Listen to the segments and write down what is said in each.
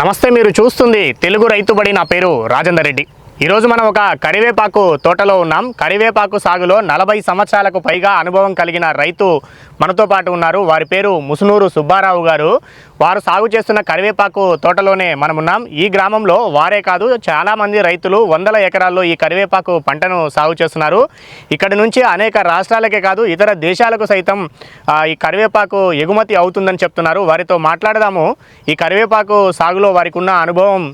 నమస్తే మీరు చూస్తుంది తెలుగు రైతుబడి నా పేరు రాజేందర్ రెడ్డి. ఈరోజు మనం ఒక కరివేపాకు తోటలో ఉన్నాం. కరివేపాకు సాగులో నలభై సంవత్సరాలకు పైగా అనుభవం కలిగిన రైతు మనతో పాటు ఉన్నారు. వారి పేరు ముసునూరు సుబ్బారావు గారు. వారు సాగు చేస్తున్న కరివేపాకు తోటలోనే మనం ఉన్నాం. ఈ గ్రామంలో వారే కాదు చాలామంది రైతులు వందల ఎకరాల్లో ఈ కరివేపాకు పంటను సాగు చేస్తున్నారు. ఇక్కడి నుంచి అనేక రాష్ట్రాలకే కాదు ఇతర దేశాలకు సైతం ఈ కరివేపాకు ఎగుమతి అవుతుందని చెప్తున్నారు. వారితో మాట్లాడదాము. ఈ కరివేపాకు సాగులో వారికి ఉన్న అనుభవం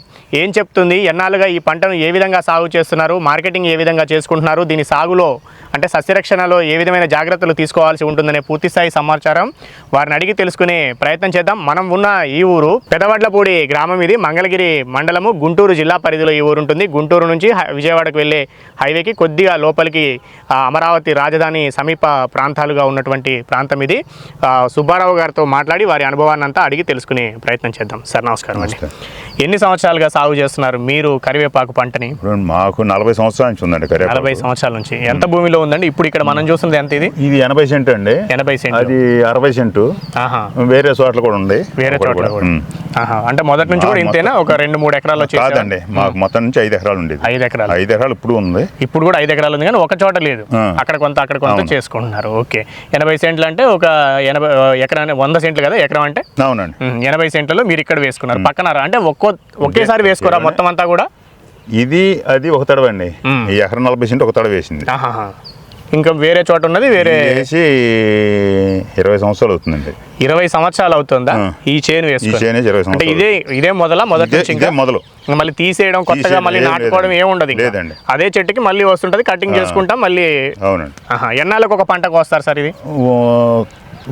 ఏం చెప్తుంది? ఎన్నాళ్ళుగా ఈ పంటను ఏ విధంగా సాగు చేస్తున్నారు మార్కెటింగ్ ఏ విధంగా చేసుకుంటున్నారు దీని సాగులో అంటే సస్యరక్షణలో ఏ విధమైన జాగ్రత్తలు తీసుకోవాల్సి ఉంటుందనే పూర్తి స్థాయి సమాచారం వారిని అడిగి తెలుసుకునే ప్రయత్నం చేద్దాం. మనం ఉన్న ఈ ఊరు పెదవడ్లపూడి గ్రామం ఇది. మంగళగిరి మండలము గుంటూరు జిల్లా పరిధిలో ఈ ఊరు ఉంటుంది. గుంటూరు నుంచి విజయవాడకు వెళ్ళే హైవేకి కొద్దిగా లోపలికి అమరావతి రాజధాని సమీప ప్రాంతాలుగా ఉన్నటువంటి ప్రాంతం ఇది. సుబ్బారావు గారితో మాట్లాడి వారి అనుభవాన్ని అంతా అడిగి తెలుసుకునే ప్రయత్నం చేద్దాం. సార్ నమస్కారం అండి. ఎన్ని సంవత్సరాలుగా సాగు చేస్తున్నారు మీరు కరివేపాకు పంటని? ఇప్పుడు మాకు నలభై సంవత్సరాల నుంచి ఉందండి కరివేపాకు. నలభై సంవత్సరాల నుంచి. ఎంత భూమిలో ఉందండి? ఇప్పుడు ఇక్కడ మనం చూస్తున్నది ఎంత ఇది ఇది ఎనభై సెంట్ అండి. ఎనభై సెంట్లు అది అరవై సెంటు. వేరే చోట్ల కూడా ఉంది. వేరే చోట్ల కూడా. అంటే మొదటి నుంచి కూడా ఇంతేనా? ఒక రెండు మూడు ఎకరాల్లో చేశారా? కాదండి మాకు మొత్తం నుంచి ఐదు ఎకరాలు ఉండేది. ఐదు ఎకరాలు. ఐదు ఎకరాలు ఇప్పుడు ఉంది. ఇప్పుడు కూడా ఐదు ఎకరాలు ఉంది కానీ ఒక చోట లేదు. అక్కడ కొంత అక్కడ కొంత. చేసుకుంటున్నారు. ఓకే. ఎనభై సెంట్లు అంటే ఒక ఎనభై ఎకరా వంద సెంట్లు కదా? ఎకరం అంటే? అవునండి. ఎనభై సెంట్లలో మీరు ఇక్కడ వేసుకున్నారు. పక్కన అంటే ఒక్కో ఒకేసారి వేసుకోరా మొత్తం అంతా కూడా? ఇది అది ఒక తడవ అండి ఉమ్. ఈ ఎకరం నలభై సెంట్ ఒక తడవ వేసింది. ఇంకా వేరే చోట ఉన్నది వేరే వేసి ఇరవై సంవత్సరాలు అవుతుందండి ఇరవై సంవత్సరాలు అవుతుందా. ఈ చేను వేసుకొని ఇరవై అంటే ఇదే ఇదే మొదల మొదటి నుంచి ఇంకా మొదలు మళ్ళీ తీసేయడం కొత్తగా మళ్ళీ నాటుకోవడం లేదండి. ఏం ఉండదు. లేదండి. అదే చెట్టుకి మళ్ళీ వస్తుంటది కటింగ్ చేసుకుంటాం మళ్ళీ అవునండి ఎన్నాళ్ళకు ఒక పంటకు వస్తారు సార్ ఇది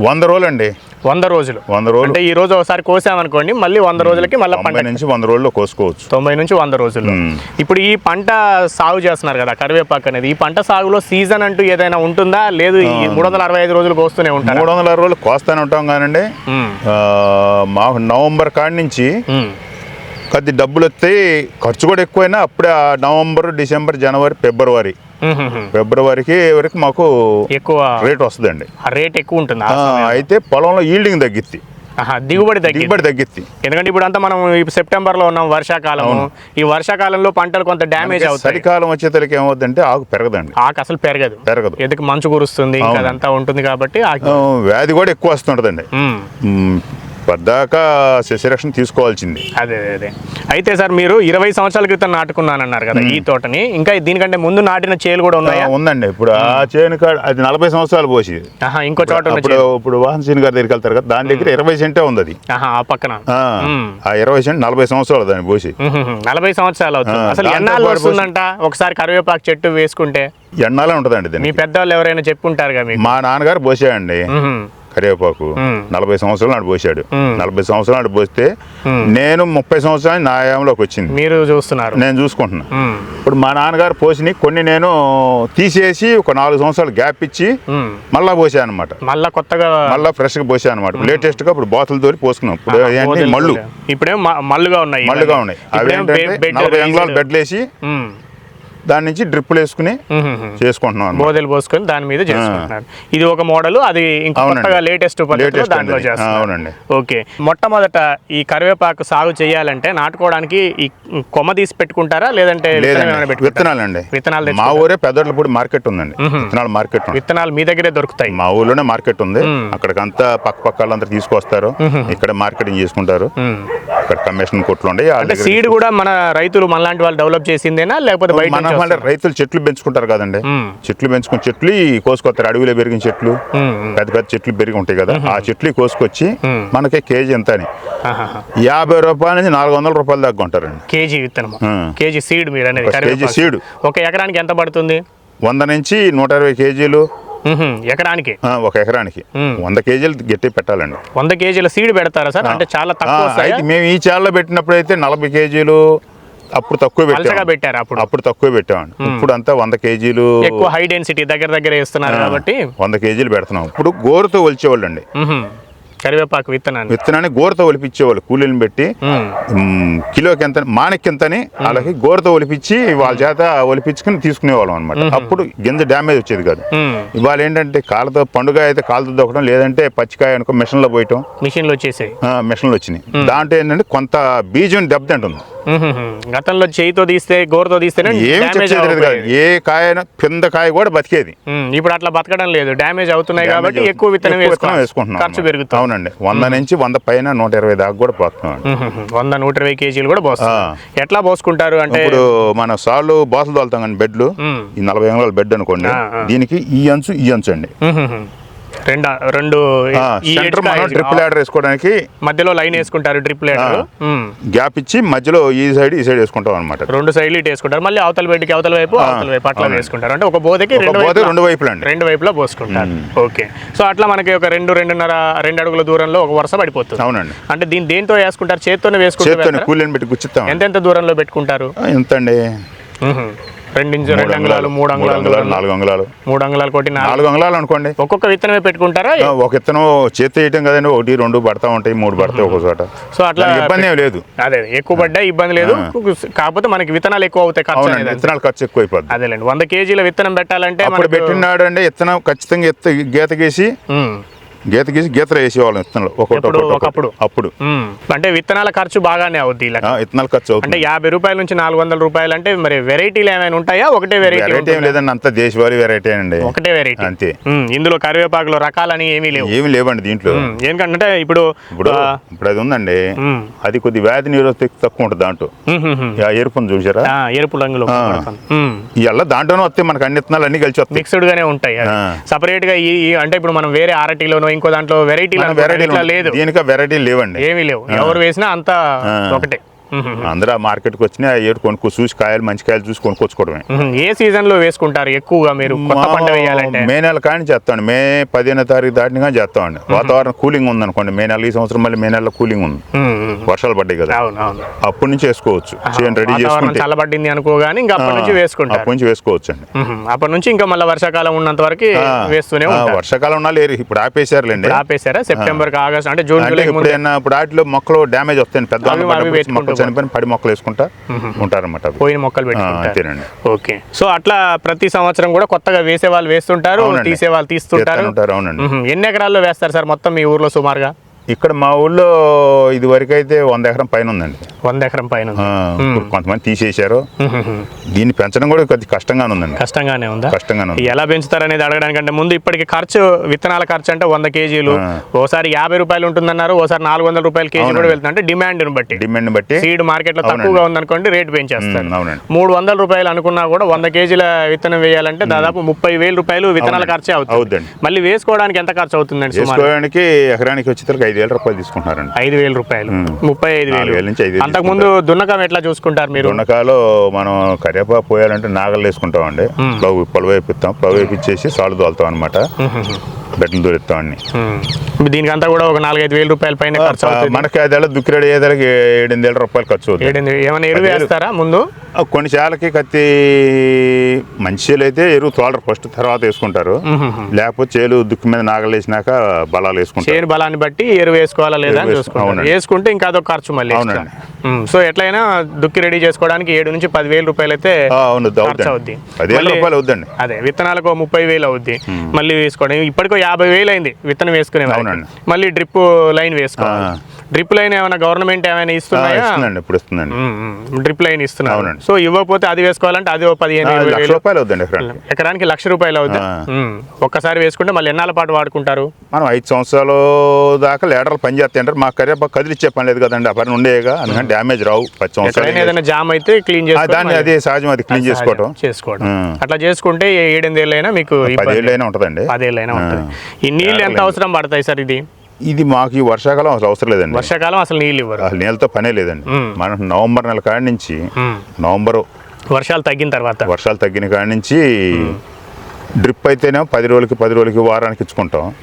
వంద రోజులు అండి వంద రోజులు. వంద రోజులు. అంటే ఈ రోజు ఒకసారి కోసామనుకోండి మళ్ళీ వంద రోజులకి మళ్ళీ పంట నుంచి వంద రోజుల్లో కోసుకోవచ్చు. తొంభై నుంచి వంద రోజులు. ఇప్పుడు ఈ పంట సాగు చేస్తున్నారు కదా కరివేపాకు అనేది. ఈ పంట సాగులో సీజన్ అంటూ ఏదైనా ఉంటుందా? లేదు ఈ మూడు వందల అరవై ఐదు రోజులు కోస్తూనే ఉంటారు? మూడు వందల అరవై రోజులు కోస్తానే ఉంటాం కానండి. మాకు నవంబర్ కాడి నుంచి కొద్ది డబ్బులు వస్తాయి ఖర్చు కూడా ఎక్కువైనా అప్పుడే ఆ నవంబర్ డిసెంబర్ జనవరి ఫిబ్రవరి. ఫిబ్రవరికి వరకు మాకు ఎక్కువ రేట్ వస్తుందండి. ఆ రేట్ ఎక్కువ ఉంటుంది అయితే పొలంలో ఈల్డింగ్ తగ్గిద్ది. దిగుబడి తగ్గి దిగుబడి తగ్గిద్ది. ఎందుకంటే ఇప్పుడు అంతా మనం సెప్టెంబర్లో ఉన్నాం వర్షాకాలము. ఈ వర్షాకాలంలో పంటలు కొంత డ్యామేజ్ అవుతాయి. చలికాలం వచ్చేసరికి ఏమవుద్దంటే ఆకు పెరగదండి. ఆకు అసలు పెరగదు. పెరగదు. ఎందుకు మంచు కురుస్తుంది. అదంతా ఉంటుంది కాబట్టి వ్యాధి కూడా ఎక్కువ వస్తుంటుందండి. పద్దాకా సస్యరక్షణ తీసుకోవాల్సింది. అదే అదే అయితే సార్ మీరు ఇరవై సంవత్సరాల క్రితం నాటుకున్నానన్నారు కదా ఈ తోటని. ఇంకా దీనికంటే ముందు నాటిన చేలు కూడా ఉన్నాయా? ఉందండి. ఇప్పుడు ఆ చేను కాడ అది నలభై సంవత్సరాలు పోసి. ఇంకో చోట ఇప్పుడు వాహన్ సీన్ గారి దగ్గరికి వెళ్తారు కదా దాని దగ్గర ఇరవై సెంటే ఉంది అది పక్కన. ఆ, ఇరవై సెంట్ నలభై సంవత్సరాలు దాన్ని పోసి. నలభై సంవత్సరాలు అవుతుంది. అసలు ఎన్నాళ్ళు వస్తుందంట? ఒకసారి కరివేపాకు చెట్టు వేసుకుంటే. ఎండాలే ఉంటుందండి మీ పెద్దవాళ్ళు ఎవరైనా చెప్పుంటారుగా మీకు? మా నాన్నగారు పోసాడండి మ్మ్. కరివేపాకు. నలభై సంవత్సరాలు నాడు పోసాడు. నలభై సంవత్సరాలు నాడు పోస్తే. నేను ముప్పై సంవత్సరాలు నా ఆయంలోకి వచ్చింది మీరు చూస్తున్నారు నేను చూసుకుంటున్నా. ఇప్పుడు మా నాన్నగారు పోసిని కొన్ని నేను తీసేసి ఒక నాలుగు సంవత్సరాలు గ్యాప్ ఇచ్చి. మళ్ళా పోసాను అనమాట మళ్ళా కొత్తగా మళ్ళా ఫ్రెష్గా పోసాను అనమాట లేటెస్ట్గా ఇప్పుడు బాతులు తోలి పోసుకున్నాం ఇప్పుడు మళ్ళు. ఇప్పుడేం మ- మల్లుగా ఉన్నాయి మళ్ళుగా ఉన్నాయి అవి నలభై అంగుళాలు రైజ్డ్. దాని నుంచి డ్రిప్పులు వేసుకుని. చేసుకుంటున్నాం. బోదెలు పోసుకొని దాని మీద చేసుకుంటున్నారు ఇది ఒక మోడల్ అది ఇంకో లేటెస్ట్ దాంట్లో అండి. అవునండి. ఓకే మొట్టమొదట ఈ కరివేపాకు సాగు చేయాలంటే నాటుకోవడానికి ఈ కొమ్మ తీసి పెట్టుకుంటారా లేదంటే విత్తనం ఏమైనా లేదండి పెట్టుకుంటారా? విత్తనాలండి విత్తనాలు మా? ఊరే పెద్దోళ్ళపూడి మార్కెట్ ఉందండి విత్తనాల మార్కెట్. విత్తనాలు మీ దగ్గరే దొరుకుతాయి మా ఊర్లోనే మార్కెట్ ఉంది అక్కడికంతా పక్క పక్క వాళ్ళందరూ తీసుకొస్తారు ఇక్కడ మార్కెటింగ్ చేసుకుంటారు. ఇక్కడ కమిషన్ కొట్లు దగ్గర సీడ్ కూడా మన రైతులు మనలాంటి వాళ్ళు డెవలప్ చేసిందేనా లేకపోతే బయట? రైతులు చెట్లు పెంచుకుంటారు కదండి. చెట్లు పెంచుకుని చెట్లు కోసుకొస్తారు అడవిలో పెరిగిన చెట్లు. పెద్ద పెద్ద చెట్లు పెరిగి ఉంటాయి కదా ఆ చెట్లు కోసుకొచ్చి. మనకి కేజీ ఎంత అని. యాభై రూపాయల నుంచి నాలుగు వందల రూపాయల దాకా ఉంటారండి కేజీ విత్తనం. కేజీ సీడ్ మీరు అనేది కేజీ. సీడ్. ఒక ఎకరానికి ఎంత పడుతుంది వంద నుంచి నూట ఇరవై కేజీలు. ఎకరానికి? ఒక ఎకరానికి. వంద కేజీలు గట్టి పెట్టాలండి. వంద కేజీల సీడ్ పెడతారా సార్? అంటే చాలా తక్కువ మేము ఈ చాలలో పెట్టినప్పుడు అయితే నలభై కేజీలు అప్పుడు తక్కువ పెట్టారు అప్పుడు? అప్పుడు తక్కువ పెట్టామండి. ఇప్పుడు అంతా వంద కేజీలు ఎక్కువ హై డెన్సిటీ దగ్గర దగ్గర వేస్తున్నారు కాబట్టి. వంద కేజీలు పెడుతున్నాం. ఇప్పుడు గోరుతో ఒలిచేవాళ్ళు అండి. కరివేపాకు విత్తనాన్ని. విత్తనాన్ని గోరతో ఒలిపించేవాళ్ళు కూలీలను పెట్టి కిలోకి ఎంత మానకి ఎంతని వాళ్ళకి గోరతో ఒలిపించి వాళ్ళ చేత ఒలిపించుకుని తీసుకునేవాళ్ళం అనమాట అప్పుడు గింజ డ్యామేజ్ వచ్చేది కాదు. ఇవాళ ఏంటంటే కాళ్ళతో పండుగ అయితే కాళ్ళతో దొక్కడం లేదంటే పచ్చికాయ అనుకో మిషన్లో పోయటం. మిషన్లు వచ్చేసాయి మిషన్లు వచ్చినాయి. దాంట్లో ఏంటంటే కొంత బీజం దెబ్బతింటుంది. గతంలో చేయితో తీస్తే గోరుతో కాదు. ఏ కాయ కింద కాయ కూడా బతికేది. ఇప్పుడు అట్లా బతకడం లేదు. డ్యామేజ్ అవుతున్నాయి కాబట్టి. ఎక్కువ విత్తనం. వేసుకుంటున్నాం ఖర్చు. పెరుగుతుంది. అవునండి వంద నుంచి వంద పైన నూట ఇరవై దాకా కూడా పోతున్నాం. వంద నూట ఇరవై కేజీలు కూడా పోస్తారు ఆ. ఎట్లా పోసుకుంటారు అంటే ఇప్పుడు మన సార్లు బాసలు తోలుతాం కానీ బెడ్లు. ఈ నలభై అంగుళాల బెడ్ అనుకోండి. దీనికి ఈ అంచు ఈ అంచు అండి. రెండు రెండు సెంటర్ మనం కా. ల్యాడర్ వేసుకోవడానికి మధ్యలో లైన్ వేసుకుంటారు డ్రిప్ లేడర్ గ్యాప్ ఇచ్చి మధ్యలో ఈ సైడ్ ఈ సైడ్ వేసుకుంటాం అనమాట రెండు సైడ్లు ఇటు వేసుకుంటారు. మళ్ళీ అవతల బెడ్కి అవతల వైపు అవతల వైపు అట్లా. వేసుకుంటారు. అంటే ఒక బోధకి రెండు రెండు వైపులు అండి రెండు వైపులా పోసుకుంటారు. ఓకే. సో అట్లా మనకి ఒక రెండు రెండున్నర రెండు అడుగుల దూరంలో ఒక వరుస పడిపోతుంది. అవునండి. అంటే దీని దేంతో వేసుకుంటారు? చేత్తోనే వేసుకుంటారు కూలీని పెట్టి గుచ్చిస్తాం ఎంతెంత దూరంలో పెట్టుకుంటారు? ఎంత అండి రెండు ఇంచు రెండు అంగుళాలు మూడు మూడు అంగుళాలు. నాలుగు అంగుళాలు. మూడు అంగుళాలు కొట్టి నాలుగు. నాలుగు అంగుళాలు అనుకోండి. ఒక్కొక్క విత్తనమే పెట్టుకుంటారా? ఆ, ఒక ఇత్తనం చేతి వేయటం కదండి ఒకటి రెండు పడతా ఉంటాయి మూడు పడతాయి ఒక చోట సో అట్లా దానికి ఇబ్బంది ఏం లేదు. అదే ఎక్కువ పడ్డా ఇబ్బంది లేదు. కాకపోతే మనకి విత్తనాలు ఎక్కువ అవుతాయి ఖర్చు అవునండి అనేది. విత్తనాలు ఖర్చు ఎక్కువ అయిపోద్ది. అదేలేండి వంద కేజీల విత్తనం పెట్టాలంటే అప్పుడు మనకు- పెట్టినాడు అంటే విత్తనం ఖచ్చితంగా ఎత్త గీత గీసి. గీత గీసి గీతలు వేసేవాళ్ళం విత్తనాలు ఒకటి ఒకప్పుడు? అప్పుడు. అంటే విత్తనాల ఖర్చు బాగానే అవుద్ది ఇలా. విత్తనాలు ఖర్చు అంటే యాభై రూపాయల నుంచి నాలుగు వందల రూపాయలు అంటే మరి వెరైటీలు ఏమైనా ఉంటాయా? ఒకటే వెరైటీ వెరైటీ ఏం లేదండి అంతా దేశవాళీ వెరైటీ అండి. ఒకటే వెరైటీ అంతే. ఇందులో కరివేపాకులో రకాలని ఏమీ లేవు. ఏమి లేవండి దీంట్లో. ఎందుకంటే ఇప్పుడు ఇప్పుడు ఇప్పుడు అది ఉందండి. అది కొద్ది వ్యాధి నిరోధక తక్కువ ఉంటుంది దాంట్లో. ఎరుపుని చూసారా? ఆ, ఎరుపు రంగులో. ఇవాళ దాంట్లోనే వస్తాయి మనకు అన్ని విత్తనాలు అన్ని కలిసి వస్తాయి. మిక్స్డ్ గానే ఉంటాయి. సపరేట్గా ఈ- అంటే ఇప్పుడు మనం వేరే ఆరటీలోనో ఇంకో దాంట్లో వెరైటీలు ఇట్లా లేదు. దీనికి వెరైటీ లేవండి. ఏమీ లేవు. ఎవరు వేసినా అంతా. ఒకటే. అందరూ ఆ మార్కెట్కి వచ్చిన ఏడు కొనుక్కో చూసి కాయలు మంచి కాయలు చూసి కొనుక్కొచ్చుకోవడమే. ఏ సీజన్లో వేసుకుంటారు? ఎక్కువగా మీరు కొత్త పంట మా- వేయాలంటే? మే నెల కానీ చేస్తామండి. మే పదిహేనో తారీఖు దాటిన కానీ చేస్తామండి. వాతావరణం కూలింగ్ ఉంది అనుకోండి మే నెల ఈ సంవత్సరం మళ్ళీ మే నెలలో కూలింగ్ ఉంది. వర్షాలు పడ్డాయి కదా. అప్పటి నుంచి వేసుకోవచ్చు. రెడీ చేసుకుంటే. చల్లబడింది అనుకోగానే ఇంకా అప్పటి నుంచి అప్పటి నుంచి వేసుకోవచ్చు అండి. అప్పటి నుంచి ఇంకా మళ్ళీ వర్షాకాలం ఉన్నంత వరకు వేస్తూనే వర్షాకాలం ఉన్నా లేరు ఇప్పుడు ఆపేసారులేండి. ఆపేశారా సెప్టెంబర్ ఆగస్ట్ అంటే జూన్ ఇప్పుడు ఇప్పుడు వాటిలో మొక్కలు డ్యామేజ్ వస్తాయండి. పెద్ద మొక్కలు చనిపోయిన పడి మొక్కలు వేసుకుంటా ఉంటారన్నమాట అవి. పోయిన మొక్కలు పెట్టుకుంటారు ఓకే. సో అట్లా ప్రతి సంవత్సరం కూడా కొత్తగా వేసే వాళ్ళు వేస్తుంటారు. తీసే వాళ్ళు తీస్తుంటారు. ఉంటారు అవునండి. ఎన్ని ఎకరాల్లో వేస్తారు సార్ మొత్తం మీ ఊర్లో సుమారుగా? ఇక్కడ మా ఊళ్ళో ఇది వరకు అయితే వంద ఎకరం పైన ఉందండి. వంద ఎకరం పైన కొంతమంది తీసేశారు. దీన్ని పెంచడం కూడా కొద్ది కష్టంగానే ఉందండి. కష్టంగానే ఉందా? కష్టంగానే ఉంది. ఎలా పెంచుతారు అనేది అడగడానికంటే ముందు ఇప్పటికి ఖర్చు విత్తనాల ఖర్చు అంటే వంద కేజీలు. ఓసారి యాభై రూపాయలు ఉంటుందన్నారు ఓసారి నాలుగు వందల రూపాయలు కేజీ కూడా వెళ్తుంది అంటే డిమాండ్ బట్టి. డిమాండ్ బట్టి. సీడ్ మార్కెట్లో తక్కువగా ఉందనుకోండి రేట్ పెంచేస్తారు. మూడు వందల రూపాయలు అనుకున్నా కూడా వంద కేజీల విత్తనం వేయాలంటే దాదాపు ముప్పై వేల రూపాయలు విత్తనాల ఖర్చే అవుతుంది. మళ్ళీ వేసుకోవడానికి ఎంత ఖర్చు అవుతుందండి వేసుకోవడానికి ఎకరానికి వచ్చేసరికి ఐదు వేల రూపాయలు తీసుకుంటున్నారండి. ఐదు వేల రూపాయలు. ముప్పై ఐదు వేలు. వేల నుంచి ఐదు వేలు అంతకు ముందు దున్నకం ఎట్లా చూసుకుంటారు మీరు? దొండకాయలో మనం కరివేపాకు పోయాలంటే నాగలు వేసుకుంటామండి. ప్లవ్ పొలవ వేపిస్తాం. ప్లవ్ వేపించేసి సాలు తోలుతాం అనమాట బెడ్లు దొరుకుతాం అన్ని ఉమ్. దీనికి అంతా కూడా ఒక నాలుగైదు వేల రూపాయల పైన ఖర్చు అవుతుంది. ఐదేళ్ళ దుక్కిరేడు ఏదేళ్ళకి ఎనిమిది వేల రూపాయలు ఖర్చు అవుతుంది. ఏడెనిమిది ఏమైనా ఎరువు వేస్తారా ముందు? కొన్ని చాలకి కత్తి మంచి చేలు అయితే ఎరువు తోలరు. ఫస్ట్ తర్వాత వేసుకుంటారు. లేకపోతే చేలు దుక్కి మీద నాగలు వేసినాక బలాలు వేసుకుంటారు. చేను బలాన్ని బట్టి ఎరువు వేసుకోవాలా లేదా అవునండి. వేసుకుంటే ఇంకా అదొక ఖర్చు మళ్ళీ సో ఎట్లయినా దుక్కి రెడీ చేసుకోవడానికి ఏడు నుంచి పదివేల రూపాయలు అయితే అవును అవుద్ది. పదివేల రూపాయలు అవుద్దండి. అదే విత్తనాలకు ముప్పై వేలు అవుద్ది. మళ్ళీ వేసుకోవడం ఇప్పటికో యాభై వేలు అయింది విత్తనం వేసుకునే. మళ్ళీ డ్రిప్ లైన్ వేసుకోవాలి. డ్రిప్ లైన్ ఏమైనా గవర్నమెంట్ ఏమైనా ఇస్తున్నాయా? ఇస్తుందండి ఇప్పుడు ఇస్తుందండి. డ్రిప్ లైన్ ఇస్తున్నారు. అవునండి. సో ఇవ్వకపోతే అది వేసుకోవాలంటే అది పదిహేను లక్ష రూపాయలు అవుద్దండి ఎకరానికి. లక్ష రూపాయలు అవుతుంది. ఒక్కసారి వేసుకుంటే మళ్ళీ ఎన్నాళ్ళ పాటు వాడుకుంటారు? మనం ఐదు సంవత్సరాలు దాకా లీటర్లు పని చేస్తాయంటారు మా కరివేపాకు కదిలిచ్చే పని లేదు కదండి ఆ పని ఉండేగా. అందుకని డ్యామేజ్ రావు పది సంవత్సరాలు ఏదైనా జామ్ అయితే క్లీన్ దాన్ని అదే సహజం అది క్లీన్ చేసుకోవటం. చేసుకోవడం. ఉమ్. అట్లా చేసుకుంటే ఏడెనిమిదేళ్ళైనా మీకు ఇబ్బంది. పదేళ్ళు అయినా ఉంటుందండి పదేళ్ళైనా ఉంటుంది. ఈ నీళ్ళు ఎంత అవసరం పడతాయి సార్ ఇది? ఇది మాకు ఈ వర్షాకాలం అసలు అవసరం లేదండి. వర్షాకాలం అసలు నీళ్ళు ఇవ్వరు. అసలు నీళ్ళతో పనే లేదండి. మనం నవంబర్ నెల కాడి నుంచి. నవంబర్ వర్షాలు తగ్గిన తర్వాత. వర్షాలు తగ్గిన కాడి నుంచి డ్రిప్ అయితేనేమో పది రోజులకి పది రోజులకి వారానికి ఇచ్చుకుంటాం.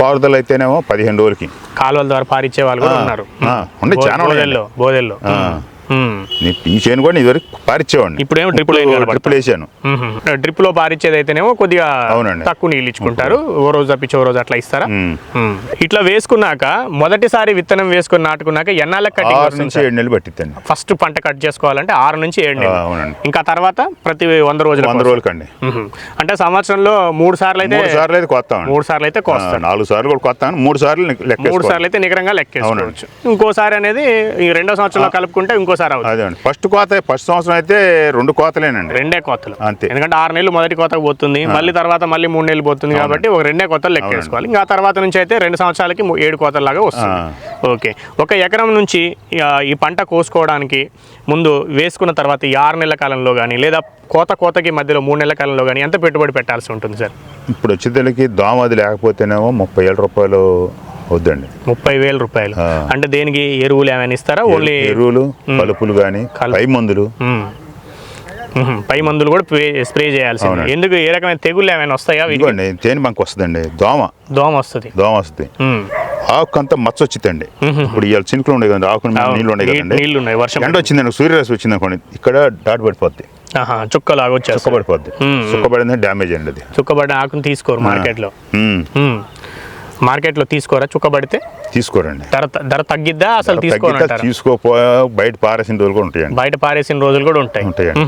పారుదల అయితేనేమో పదిహేను రోజులకి. కాలువల ద్వారా పారిచ్చే వాళ్ళు ఉన్నారు. చాలా ఉన్నాయండి. నీ- చేను కూడా ఇదివరకు పారిచ్చేవాడిని. లైన్ కనబడుతుంది. డ్రిప్పులు వేసాను. డ్రిప్లో పారిచ్చేది అయితేనేమో కొద్దిగా అవునండి. తక్కువ నీళ్ళు ఇచ్చుకుంటారు. ఓ రోజు తప్పించి ఓ రోజు అట్లా ఇస్తారా. ఇట్లా వేసుకున్నాక మొదటిసారి విత్తనం వేసుకుని నాటుకున్నాక ఎన్నాళ్ళ కటింగ్ ఆరు నుంచి ఏడు నెలలు పట్టిద్దండి. ఫస్ట్ పంట కట్ చేసుకోవాలంటే ఆరు నుంచి ఏడు నెలలు. అవునండి. ఇంకా తర్వాత ప్రతి వంద రోజుల వంద రోజులకండి. అంటే సంవత్సరంలో మూడు సార్లు అయితే మూడు సార్లు అయితే కొత్తామండి. మూడు సార్లు అయితే కోస్తారు నాలుగు సార్లు కూడా కొత్తాను. మూడు సార్లు లెక్క మూడు సార్లు అయితే నికరంగా లెక్కేసుకోవచ్చు. ఇంకోసారి అనేది ఈ రెండో సంవత్సరంలో కలుపుకుంటే ఇంకోసారి అవుతుంది. అదే అండి. ఫస్ట్ కోత ఫస్ట్ సంవత్సరం అయితే రెండు కోతలేనండి. రెండే కోతలు. అంతే. ఎందుకంటే ఆరు నెలలు మొదటి కోతకు పోతుంది మళ్ళీ తర్వాత మళ్ళీ మూడు నెలలు పోతుంది కాబట్టి ఒక రెండే కోతలు లెక్కేసుకోవాలి ఇంకా తర్వాత నుంచి అయితే రెండు సంవత్సరాలకి ఏడు కోతల లాగా వస్తుంది ఓకే. ఒక ఎకరం నుంచి ఈ పంట కోసుకోవడానికి ముందు వేసుకున్న తర్వాత ఈ ఆరు నెలల కాలంలో కానీ లేదా కోత కోతకి మధ్యలో మూడు నెలల కాలంలో కానీ ఎంత పెట్టుబడి పెట్టాల్సి ఉంటుంది సార్? ఇప్పుడు వచ్చేదానికి దోమ అది లేకపోతేనేమో ముప్పై వేల రూపాయలు వద్దండి. ముప్పై వేల రూపాయలు. అంటే దేనికి ఎరువులు ఏమైనా ఇస్తారా? ఓన్లీ ఎరువులు కలుపులు కానీ పై మందులు. పై మందులు కూడా స్ప్రే చేయాల్సింది. ఎందుకు ఏ రకమైన తెగుళ్ళు ఏమైనా వస్తాయా? ఇదిగోండి తేనె బంక్ వస్తుందండి. దోమ. దోమ వస్తుంది. దోమ వస్తుంది. ఆకు అంతా మచ్చ వచ్చిందండి ఇప్పుడు ఇవాళ చినుకులు ఉండే కదండి మీద నీళ్ళు ఉండే కదండి. నీళ్ళు ఉన్నాయి వర్షం ఎండ వచ్చిందండి సూర్యరశ్మి వచ్చింది అనుకోండి ఇక్కడ డాట్ పడిపోద్ది. చుక్కలాగా వచ్చేస్తుంది. సుక్కబడిపోద్ది మ్మ్. సుక్కబడింది డ్యామేజ్ అండి అది. చుక్కబడిన ఆకుని తీసుకోరు మార్కెట్లో. మార్కెట్లో తీసుకోరా? చుక్కబడితే? తీసుకోరండి. ధర ధర తగ్గిద్దా? అసలు తీసుకోనంటారా తీసుకోపో బయట పారేసిన రోజులు కూడా ఉంటాయండి. బయట పారేసిన రోజులు కూడా ఉంటాయి. ఉంటాయండి.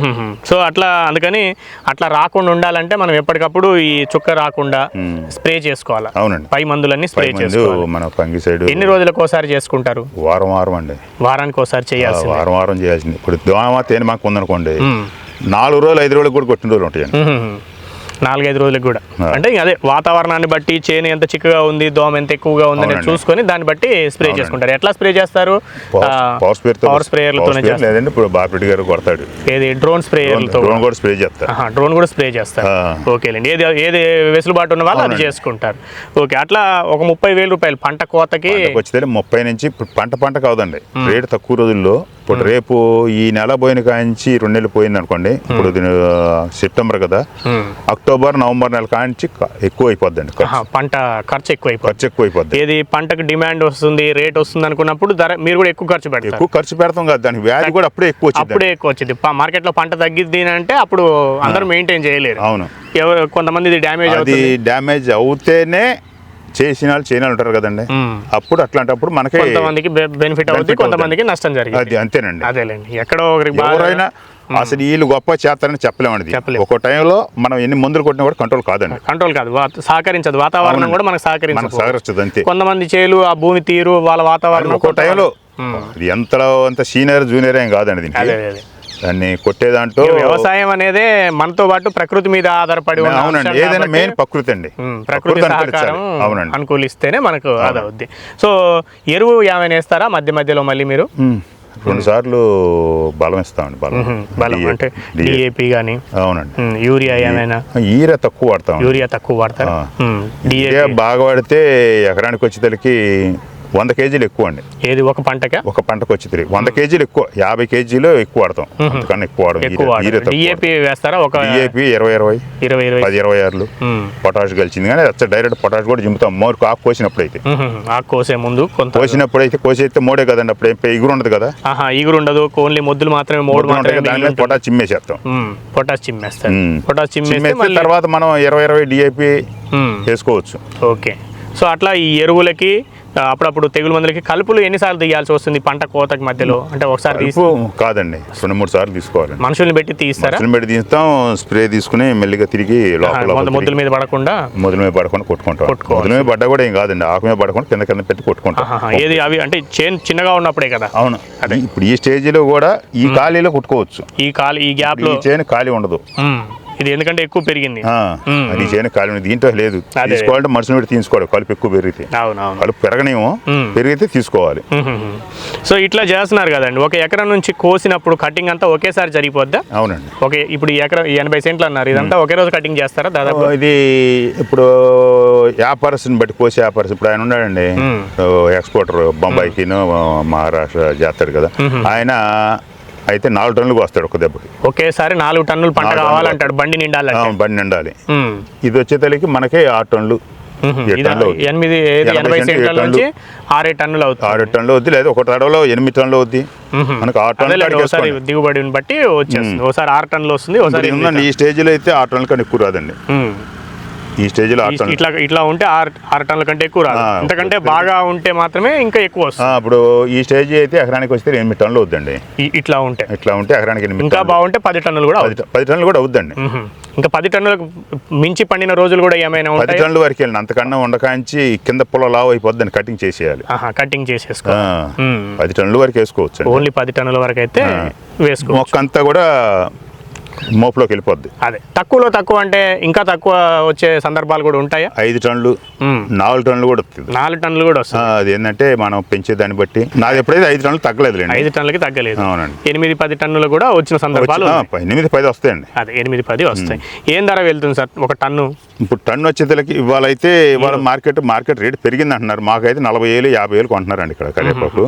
సో అట్లా అందుకని అట్లా రాకుండా ఉండాలంటే మనం ఎప్పటికప్పుడు ఈ చుక్క రాకుండా స్ప్రే చేసుకోవాలి? అవునండి. పై మందులన్నీ స్ప్రే చేసుకోవాలి. మన ఎన్ని రోజులకు ఒకసారి చేసుకుంటారు? వారం వారం అండి. వారానికి ఒకసారి ఆ, చేయాల్సింది. వారం వారం చేయాల్సింది. ఇప్పుడు దోమ తేనె మాకు ఉందనుకోండి నాలుగు రోజులు ఐదు రోజులు కూడా కొట్టిన రోజులు ఉంటాయండి. నాలుగైదు రోజులకు కూడా. అంటే అదే వాతావరణాన్ని బట్టి చేను ఎంత చిక్కగా ఉంది దోమ ఎంత ఎక్కువగా ఉంది అనేది. చూసుకొని దాన్ని బట్టి స్ప్రే చేసుకుంటారు. ఎట్లా స్ప్రే చేస్తారు? పవర్ స్ప్రే పవర్ స్ప్రేయర్లతోనే లేదండి ఇప్పుడు బాపిరెడ్డి గారు కొడతాడు. ఏది? డ్రోన్ స్ప్రేయర్లతో డ్రోన్ కూడా. స్ప్రే చేస్తారు. డ్రోన్ కూడా స్ప్రే చేస్తారు. ఓకేలేండి. ఏది ఏది వెసులుబాటు ఉన్న వాళ్ళు అది. చేసుకుంటారు. ఓకే అట్లా ఒక ముప్పై వేల రూపాయలు పంట కోతకి వచ్చేది ముప్పై నుంచి పంట పంట కాదండి. రేటు తక్కువ రోజుల్లో ఇప్పుడు రేపు ఈ నెల పోయిన కాంచి రెండు నెలలు పోయింది అనుకోండి ఇప్పుడు సెప్టెంబర్ కదా. అక్టోబర్ నవంబర్ నెల కాంచి ఎక్కువ అయిపోద్దండి పంట ఖర్చు ఎక్కువ ఖర్చు ఎక్కువ అయిపోద్ది ఏది పంటకు డిమాండ్ వస్తుంది రేట్ వస్తుంది అనుకున్నప్పుడు ధర మీరు కూడా ఎక్కువ ఖర్చు పెడతారు. ఎక్కువ ఖర్చు పెడతాం కదా దానికి వ్యాధి కూడా అప్పుడే ఎక్కువ అప్పుడే ఎక్కువ వచ్చింది మార్కెట్లో పంట తగ్గిద్ది అంటే అప్పుడు అందరూ మెయింటైన్ చేయలేరు. అవును. కొంతమంది డ్యామేజ్ అవుతుంది. డ్యామేజ్ అవుతేనే చేసిన వాళ్ళు చేయని ఉంటారు కదండి. అప్పుడు అట్లాంటప్పుడు మనకి కొంతమందికి బెనిఫిట్ అవుతుంది కొంతమందికి నష్టం జరిగింది అది అంతేనండి. అదేలేండి. ఎక్కడో ఎవరైనా అసలు వీళ్ళు గొప్ప చేస్తారని చెప్పలేమండి చెప్పలేం. ఒక టైంలో మనం ఎన్ని మందులు కొట్టినా కూడా కంట్రోల్ కాదండి. కంట్రోల్ కాదు. సహకరించదు. వాతావరణం. కూడా మనకు సహకరించదు. సహకరించదు అంతే. కొంతమంది చేలు ఆ భూమి తీరు వాళ్ళ వాతావరణం కొంత- టైంలో ఎంతలో అంత సీనియర్ జూనియర్ ఏం కాదండి దీనికి. దాన్ని కొట్టే దాంట్లో వ్యవసాయం అనేదే మనతో పాటు ప్రకృతి మీద ఆధారపడి అవునండి ఏదైనా మెయిన్ ప్రకృతి అండి. ప్రకృతి అవునండి. అనుకూలిస్తేనే మనకు అదవుద్ది. సో ఎరువు ఏమైనా వేస్తారా మధ్య మధ్యలో మళ్ళీ మీరు. రెండు సార్లు బలం ఇస్తామండి బలం. బలం. అంటే. డిఏపి కానీ అవునండి. యూరియా ఏమైనా? ఈర తక్కువ వాడతాం యూరియా తక్కువ ఈర బాగా వాడితే ఎకరానికి వచ్చేసరికి వంద కేజీలు ఎక్కువ అండి. ఏది ఒక పంటకా? ఒక పంటకు వచ్చి వంద కేజీలు ఎక్కువ యాభై కేజీలు ఎక్కువ వాడతాం. అంతకన్నా ఎక్కువ వాడడం డిఏపి వేస్తారా? ఒక డిఏపి ఇరవై ఇరవై ఇరవై ఇరవై. పది ఇరవై ఆరులు. పొటాష్ కలిసింది కానీ అచ్చ డైరెక్ట్ పొటాష్ కూడా జిమ్ముతాం. మోరు ఆకు కోసినప్పుడు అయితే. ఆకు కోసే ముందు కొంత కోసినప్పుడు అయితే కోసి అయితే మోడే కదండి అప్పుడు. ఏం ఎగురు ఉండదు కదా. ఈగురు ఉండదు. ఓన్లీ మొద్దులు మాత్రమే మూడు దాని మీద. పొటాష్ చిమ్మేసేస్తాం పొటాష్ చిమ్మేస్తారు ఉమ్. పొటాష్ చిమ్మేస్తే చిమ్మేస్తే తర్వాత మనం ఇరవై ఇరవై డిఏపి వేసుకోవచ్చు. ఓకే. సో అట్లా ఈ ఎరువులకి అప్పుడప్పుడు తెగులు మందులకి కలుపులు ఎన్నిసార్లు తీయాల్సి వస్తుంది పంట కోతకి మధ్యలో? అంటే ఒకసారి కాదండి రెండు మూడు సార్లు తీసుకోవాలి. మనుషుల్ని పెట్టి తీస్తారా? పెట్టి తీస్తాం స్ప్రే తీసుకుని మెల్లిగా తిరిగి లోపల మొద్దుల మీద పడకుండా? మొదల మీద పడుకొని కొట్టుకుంటాం. మొదల మీద పడ్డా కూడా ఏం కాదండి ఆకు మీద పడుకొని కింద కింద పెట్టి కొట్టుకుంటాం. ఏది అవి అంటే చేను చిన్నగా ఉన్నప్పుడే కదా? అవును. ఇప్పుడు ఈ స్టేజ్లో కూడా ఈ ఖాళీలో కుట్టుకోవచ్చు. ఈ ఖాళీ ఈ గ్యాప్లో చేను ఖాళీ ఉండదు. ఇది ఎందుకంటే ఎక్కువ పెరిగింది. అది ఖాళీ ఉండదు దీంట్లో లేదు. తీసుకోవాలంటే మనుషులు పెట్టి తీసుకోవాలి. కలుపు ఎక్కువ పెరిగితే. కలుపు పెరగనేమో. పెరిగితే తీసుకోవాలి. సో ఇట్లా చేస్తున్నారు కదండి. ఒక ఎకరం నుంచి కోసినప్పుడు కటింగ్ అంతా ఒకేసారి జరిగిపోద్దా? అవునండి. ఓకే ఇప్పుడు ఎకరం ఎనభై సెంట్లు అన్నారు. ఇదంతా ఒకే రోజు కటింగ్ చేస్తారా దాదాపు? ఇది ఇప్పుడు వ్యాపారస్తుని బట్టి కోసే వ్యాపారస్తు ఇప్పుడు ఆయన ఉన్నాడండి. ఎక్స్పోర్టర్ బొంబాయికి మహారాష్ట్ర చేస్తాడు కదా. ఆయన అయితే నాలుగు టన్నులకు వస్తాడు ఒక దెబ్బకి. ఒకేసారి నాలుగు టన్నులు పంట కావాలంటాడు బండి నిండాలంటే. ఆ, బండి నిండాలి. ఇది వచ్చేతలకి మనకే ఆరు టన్నులు. ఎనిమిది ఆరేడు టన్నులు అవుతుంది. ఆరు టన్నులు వద్ది లేదు ఒక తడవలో ఎనిమిది టన్నులు మ్మ్. మనకు ఆరు టన్నులు ఒకసారి. దిగుబడిని బట్టి వచ్చేస్తుంది. ఒకసారి ఆరు టన్నులు వస్తుంది ఒకసారి ఈ స్టేజ్లో అయితే ఆరు టన్నుల కన్నా ఎక్కువ రాదండి. ఈ స్టేజ్లో ఇట్లా ఇట్లా ఉంటే ఆరు ఆరు టన్నుల కంటే ఎక్కువ రాదు. ఇంతకంటే బాగా ఉంటే మాత్రమే ఇంకా ఎక్కువ వస్తుంది. ఇప్పుడు ఈ స్టేజ్ అయితే ఎకరానికి వస్తే ఎనిమిది టన్నులు అవుద్దండి. ఇట్లా ఉంటే. ఇట్లా ఉంటే ఎకరానికి ఎనిమిది ఇంకా. బాగుంటే పది టన్నులు కూడా పది టన్నులు కూడా అవుద్దండి. ఇంకా పది టన్నులకు మించి పండిన రోజులు కూడా ఏమైనా పది టన్నుల వరకు వెళ్ళిన అంతకన్నా ఉండకాంచి కింద పొల లావు అయిపోద్దని కటింగ్ చేసేయాలి. కటింగ్ చేసేసుకో. పది టన్నుల వరకు వేసుకోవచ్చు ఓన్లీ పది టన్నుల వరకు అయితే వేసుకో మొక్క అంతా కూడా మోపులోకి వెళ్ళిపోద్ది. అదే. తక్కువలో తక్కువ అంటే ఇంకా తక్కువ వచ్చే సందర్భాలు కూడా ఉంటాయా? ఐదు టన్నులు. నాలుగు టన్నులు కూడా వస్తుంది. నాలుగు టన్నులు కూడా ఆ, వస్తాయి అది ఏంటంటే మనం పెంచే దాన్ని బట్టి. నాది ఎప్పుడైతే ఐదు టన్నులు తగ్గలేదులేండి. ఐదు టన్నులకి తగ్గలేదు. అవునండి. ఎనిమిది పది టన్నులు కూడా వచ్చిన సందర్భాలు. ఎనిమిది పది వస్తాయండి. అదే ఎనిమిది పది వస్తాయి. ఏం ధర వెళ్తుంది సార్ ఒక టన్ను? ఇప్పుడు టన్ను వచ్చేతలకి ఇవాళైతే ఇవాళ మార్కెట్ మార్కెట్ రేట్ పెరిగింది అంటున్నారు మాకైతే నలభై వేలు యాభై వేలు కొంటున్నారండి ఇక్కడ కరివేపాకు.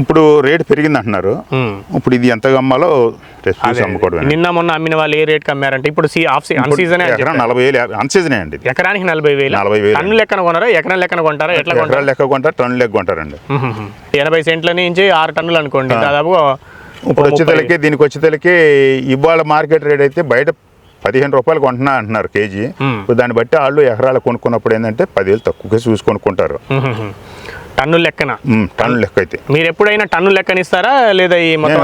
ఇప్పుడు రేట్ పెరిగింది అంటున్నారు. ఇప్పుడు ఇది ఎంత అమ్మాలో చూసి. అమ్ముకోవడమే నిన్న మొన్న అమ్మిన వాళ్ళు ఏ రేట్కి అమ్మారంటే ఇప్పుడు సీజనే. నలభై వేలు అన్ సీజనే అండి ఎకరానికి నలభై వేలు నలభై వేలు. టన్ను లెక్కన కొనరా ఎకరం లెక్కన కొంటారా ఎట్లా కొంటారు లెక్క కొంటారు టన్ను లెక్క కొంటారండి. ఎనభై సెంట్ల నుంచి ఆరు టన్నులు అనుకోండి దాదాపు ఇప్పుడు వచ్చేతలకి దీనికి వచ్చేతలకి ఇవాళ మార్కెట్ రేట్ అయితే బయట పదిహేను రూపాయలు కొంటున్నా అంటున్నారు కేజీ దాన్ని బట్టి వాళ్ళు ఎకరాలు కొనుక్కున్నప్పుడు ఏంటంటే పదివేలు తక్కువగా చూసి కొనుక్కుంటారు. టన్ను లెక్కన టన్ను లెక్క అయితే మీరు ఎప్పుడైనా టన్ను లెక్కనిస్తారా లేదా ఈ మొత్తం?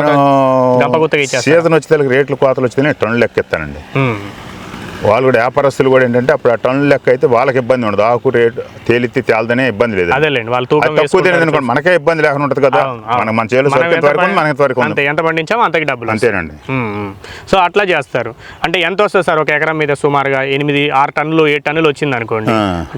సీజన్ వచ్చేతలకి రేట్లు కోతలు వస్తే టన్ను లెక్క ఇస్తానండి. వాళ్ళు కూడా వ్యాపారస్తులు కూడా ఏంటంటే అప్పుడు ఆ టన్ను లెక్క అయితే వాళ్ళకి ఇబ్బంది ఉండదు ఆకు రేట్ తేలిత్తి తేలదనే ఇబ్బంది లేదు తక్కువ. తినేది అనుకోండి మనకే ఇబ్బంది లేకుండా ఉంటుంది కదా. మనం మన చేలో వరకు ఉంది, ఉంది. అంతే ఎంత పండించామో అంతకి డబ్బులు. అంతేనండి. సో అట్లా చేస్తారు అంటే ఎంత వస్తుంది సార్ ఒక ఎకరం మీద సుమారుగా ఎనిమిది ఆరు టన్నులు ఏడు టన్నులు వచ్చింది అనుకోండి.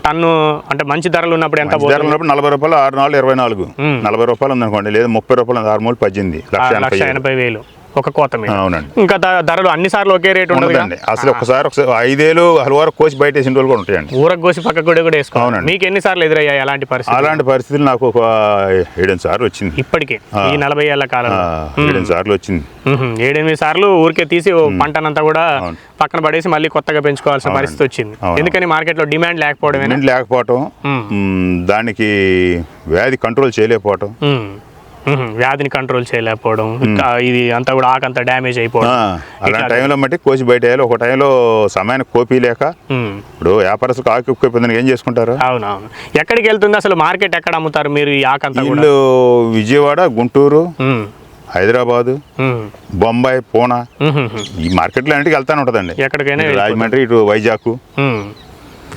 టన్ను అంటే మంచి ధరలు ఉన్నప్పుడు ఎంత మంచి ధర ఉన్నప్పుడు నలభై రూపాయలు ఆరు నాలుగు ఇరవై నాలుగు. నలభై రూపాయలు ఉందనుకోండి లేదా ముప్పై రూపాయలు ఉంది, ఆరు మూడు పద్దెనిమిది లక్ష ఎనభై వేలు. ఒక కోత మీద. అవునండి. ఇంకా ధరలు అన్ని సార్లు ఒకే రేట్ ఉండదు ఉండదండి. అసలు ఒకసారి ఒకసారి ఐదేళ్ళు హల్వారు కోసి బయట వేసిన రోజులు కూడా ఉంటాయండి. ఊరకు కోసి పక్కకు కూడా కూడా వేసుకోవాలి. మీకు ఎన్ని సార్లు ఎదురయ్యాయి అలాంటి పరిస్థితి అలాంటి పరిస్థితులు నాకు ఒక ఏడెనిమిది సార్లు వచ్చింది. ఇప్పటికే ఈ నలభై ఏళ్ళ ఆ, కాలంలో ఏడెనిమిది సార్లు వచ్చింది. ఏడెనిమిది సార్లు ఊరికే తీసి పంటనంతా కూడా. పక్కన పడేసి మళ్ళీ కొత్తగా పెంచుకోవాల్సిన పరిస్థితి వచ్చింది. ఎందుకని మార్కెట్లో డిమాండ్ లేకపోవడమేనా? సిమెంట్ లేకపోవటం దానికి వ్యాధి కంట్రోల్ చేయలేకపోవటం. వ్యాధిని కంట్రోల్ చేయలేకపోవడం. ఇది అంతా కూడా ఆకంతా డ్యామేజ్ అయిపోవడం. అలాంటి టైంలో మట్టి కోసి బయట వేయాలి. ఒక టైంలో సమయానికి కోపీ లేక. ఇప్పుడు వ్యాపారస్తులకు ఆకు ఏం చేసుకుంటారు? అవునవును. ఎక్కడికి వెళ్తుంది? అసలు మార్కెట్ ఎక్కడ అమ్ముతారు మీరు ఈ ఆకంతా వీళ్ళు విజయవాడ గుంటూరు. హైదరాబాదు. బొంబాయి పూనా. ఈ మార్కెట్లో అన్నిటికీ వెళ్తానే ఉంటుందండి. ఎక్కడికైనా రాజమండ్రి ఇటు వైజాగ్.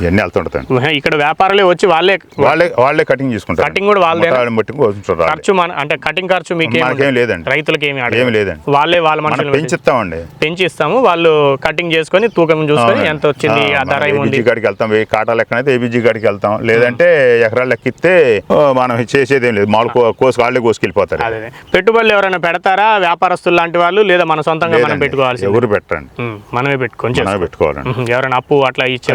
ఇవన్నీ వెళ్తుంటుందండి మ్మ్. ఇక్కడ వ్యాపారులే వచ్చి వాళ్ళే వాళ్ళే వాళ్ళే కటింగ్ చేసుకుంటారు. కటింగ్ కూడా వాళ్ళే. ఖర్చు మన అంటే కటింగ్ ఖర్చు మీకేం మనకేం లేదండి. రైతులకి ఏమి. ఏమి లేదండి. వాళ్ళే వాళ్ళ మనం మనుషులు పెంచిస్తామండి. పెంచి ఇస్తాము వాళ్ళు కటింగ్ చేసుకొని తూకం చూసుకొని. ఎంత వచ్చింది ఆ ధర ఏముంది? కాడికి వెళ్తాం. వెయ్యి కాటా లెక్కన అయితే ఏబీజీ కాడికి వెళ్తాం. లేదంటే ఎకరాలు లెక్కిస్తే మనం చేసేది ఏం లేదు. మామూలు కో- కోసి వాళ్ళే కోసుకెళ్ళిపోతారు. పెట్టుబడులు ఎవరైనా పెడతారా? వ్యాపారస్తులు లాంటి వాళ్ళు? లేదా మన సొంతంగా మనం. పెట్టుకోవాల్సి ఎవరు పెట్టండి మనమే పెట్టుకొని. పెట్టుకోవాలండి. ఎవరైనా అప్పు అట్లా ఇచ్చే